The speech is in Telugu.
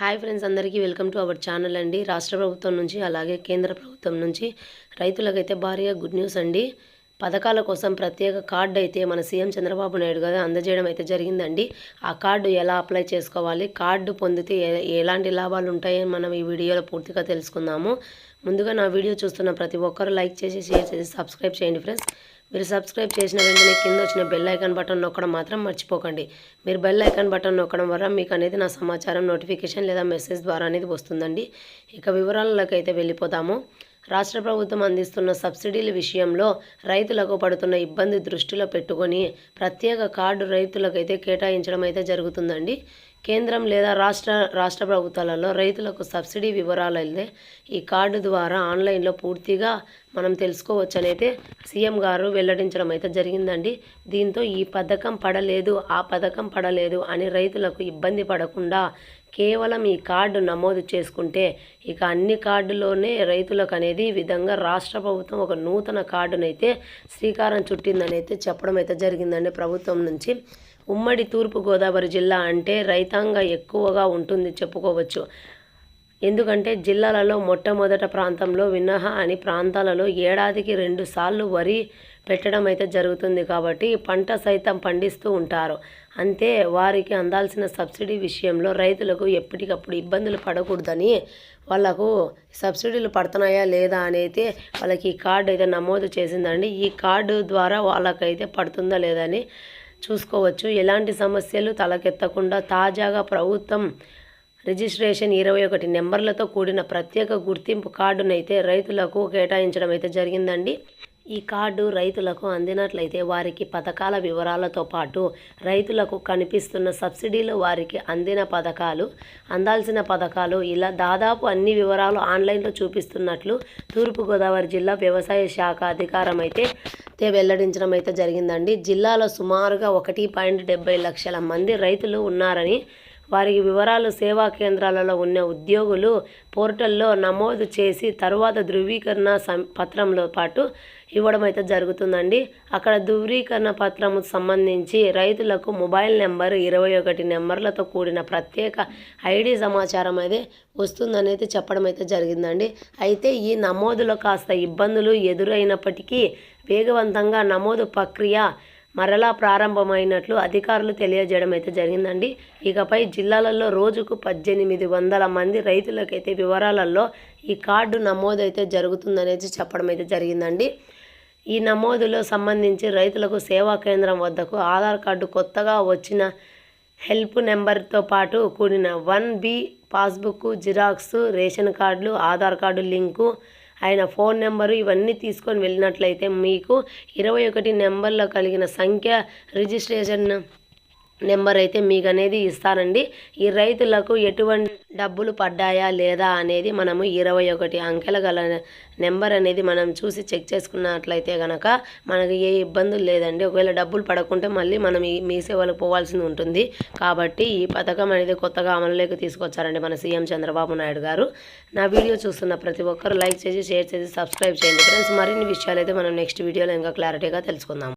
హాయ్ ఫ్రెండ్స్ అందరికీ వెల్కమ్ టు అవర్ ఛానల్ అండి. రాష్ట్ర ప్రభుత్వం నుంచి అలాగే కేంద్ర ప్రభుత్వం నుంచి రైతులకైతే భారీగా గుడ్ న్యూస్ అండి. పథకాల కోసం ప్రత్యేక కార్డు అయితే మన సీఎం చంద్రబాబు నాయుడు గారు అందజేయడం అయితే జరిగిందండి. ఆ కార్డు ఎలా అప్లై చేసుకోవాలి? కార్డు పొందితే ఎలాంటి లాభాలు ఉంటాయని మనం ఈ వీడియోలో పూర్తిగా తెలుసుకుందాము. ముందుగా నా వీడియో చూస్తున్న ప్రతి ఒక్కరు లైక్ చేసి షేర్ చేసి సబ్స్క్రైబ్ చేయండి ఫ్రెండ్స్. మీరు సబ్స్క్రైబ్ చేసిన వెంటనే కింద వచ్చిన బెల్ ఐకాన్ బటన్ నొక్కడం మాత్రం మర్చిపోకండి. మీరు బెల్ ఐకాన్ బటన్ నొక్కడం వల్ల మీకు అనేది నా సమాచారం నోటిఫికేషన్ లేదా మెసేజ్ ద్వారా అనేది వస్తుందండి. ఇక వివరాలలోకి అయితే వెళ్ళిపోతాము. రాష్ట్ర ప్రభుత్వం అందిస్తున్న సబ్సిడీల విషయంలో రైతులకు పడుతున్న ఇబ్బంది దృష్టిలో పెట్టుకొని ప్రత్యేక కార్డు రైతులకైతే కేటాయించడం అయితే జరుగుతుందండి. కేంద్రం లేదా రాష్ట్ర రాష్ట్ర ప్రభుత్వాలలో రైతులకు సబ్సిడీ వివరాలు అయితే ఈ కార్డు ద్వారా ఆన్లైన్లో పూర్తిగా మనం తెలుసుకోవచ్చు అయితే సీఎం గారు వెల్లడించడం అయితే జరిగిందండి. దీంతో ఈ పథకం పడలేదు ఆ పథకం పడలేదు అని రైతులకు ఇబ్బంది పడకుండా కేవలం ఈ కార్డు నమోదు చేసుకుంటే ఇక అన్ని కార్డులోనే రైతులకు అనేది ఈ విధంగా రాష్ట్ర ప్రభుత్వం ఒక నూతన కార్డునైతే శ్రీకారం చుట్టిందని అయితే చెప్పడం అయితే జరిగిందండి ప్రభుత్వం నుంచి. ఉమ్మడి తూర్పుగోదావరి జిల్లా అంటే రైతాంగ ఎక్కువగా ఉంటుంది చెప్పుకోవచ్చు. ఎందుకంటే జిల్లాలలో మొట్టమొదట ప్రాంతంలో విన్నహ అని ప్రాంతాలలో ఏడాదికి రెండు సార్లు వరి పెట్టడం అయితే జరుగుతుంది కాబట్టి పంట సైతం పండిస్తూ ఉంటారు. అంతే వారికి అందాల్సిన సబ్సిడీ విషయంలో రైతులకు ఎప్పటికప్పుడు ఇబ్బందులు పడకూడదని వాళ్ళకు సబ్సిడీలు పడుతున్నాయా లేదా అనేది వాళ్ళకి ఈ కార్డు అయితే నమోదు చేసిందండి. ఈ కార్డు ద్వారా వాళ్ళకైతే పడుతుందా లేదా అని చూసుకోవచ్చు. ఎలాంటి సమస్యలు తలకెత్తకుండా తాజాగా ప్రభుత్వం రిజిస్ట్రేషన్ ఇరవై ఒకటి నెంబర్లతో కూడిన ప్రత్యేక గుర్తింపు కార్డునైతే రైతులకు కేటాయించడం అయితే జరిగిందండి. ఈ కార్డు రైతులకు అందినట్లయితే వారికి పథకాల వివరాలతో పాటు రైతులకు కనిపిస్తున్న సబ్సిడీలు వారికి అందిన పథకాలు అందాల్సిన పథకాలు ఇలా దాదాపు అన్ని వివరాలు ఆన్లైన్లో చూపిస్తున్నట్లు తూర్పుగోదావరి జిల్లా వ్యవసాయ శాఖ అధికారం అయితే వెల్లడించడం అయితే జరిగిందండి. జిల్లాలో సుమారుగా ఒకటి పాయింట్ డెబ్బై లక్షల మంది రైతులు ఉన్నారని వారికి వివరాలు సేవా కేంద్రాలలో ఉన్న ఉద్యోగులు పోర్టల్లో నమోదు చేసి తరువాత ధృవీకరణ సం పత్రంలో పాటు ఇవ్వడం అయితే జరుగుతుందండి. అక్కడ ధృవీకరణ పత్రము సంబంధించి రైతులకు మొబైల్ నెంబర్ ఇరవై ఒకటి నెంబర్లతో కూడిన ప్రత్యేక ఐడి సమాచారం అయితే వస్తుందని అయితే చెప్పడం అయితే జరిగిందండి. అయితే ఈ నమోదులో కాస్త ఇబ్బందులు ఎదురైనప్పటికీ వేగవంతంగా నమోదు ప్రక్రియ మరలా ప్రారంభమైనట్లు అధికారులు తెలియజేయడం అయితే జరిగిందండి. ఇకపై జిల్లాలలో రోజుకు పద్దెనిమిది వందల మంది రైతులకైతే వివరాలలో ఈ కార్డు నమోదు అయితే జరుగుతుందనేది చెప్పడం అయితే జరిగిందండి. ఈ నమోదులో సంబంధించి రైతులకు సేవా కేంద్రం వద్దకు ఆధార్ కార్డు కొత్తగా వచ్చిన హెల్ప్ నెంబర్తో పాటు కూడిన one B passbook xerox ration కార్డులు ఆధార్ కార్డు లింకు ఆయన ఫోన్ నెంబరు ఇవన్నీ తీసుకొని వెళ్ళినట్లయితే మీకు ఇరవై ఒకటి నెంబర్లో కలిగిన సంఖ్య రిజిస్ట్రేషన్ నెంబర్ అయితే మీకు అనేది ఇస్తారండి ఈ రైతులకు ఎటువంటి డబ్బులు పడ్డాయా లేదా అనేది మనము ఇరవై ఒకటి అంకెల గల నెంబర్ అనేది మనం చూసి చెక్ చేసుకున్నట్లయితే కనుక మనకి ఏ ఇబ్బందులు లేదండి. ఒకవేళ డబ్బులు పడకుంటే మళ్ళీ మనం మీ సేవలకు పోవాల్సి ఉంటుంది. కాబట్టి ఈ పథకం అనేది కొత్తగా అమలులోకి తీసుకొచ్చారండి మన సీఎం చంద్రబాబు నాయుడు గారు. నా వీడియో చూస్తున్న ప్రతి ఒక్కరు లైక్ చేసి షేర్ చేసి సబ్స్క్రైబ్ చేయండి. ఫ్రెండ్స్ మరిన్ని విషయాలు అయితే మనం నెక్స్ట్ వీడియోలో ఇంకా క్లారిటీగా తెలుసుకుందాం.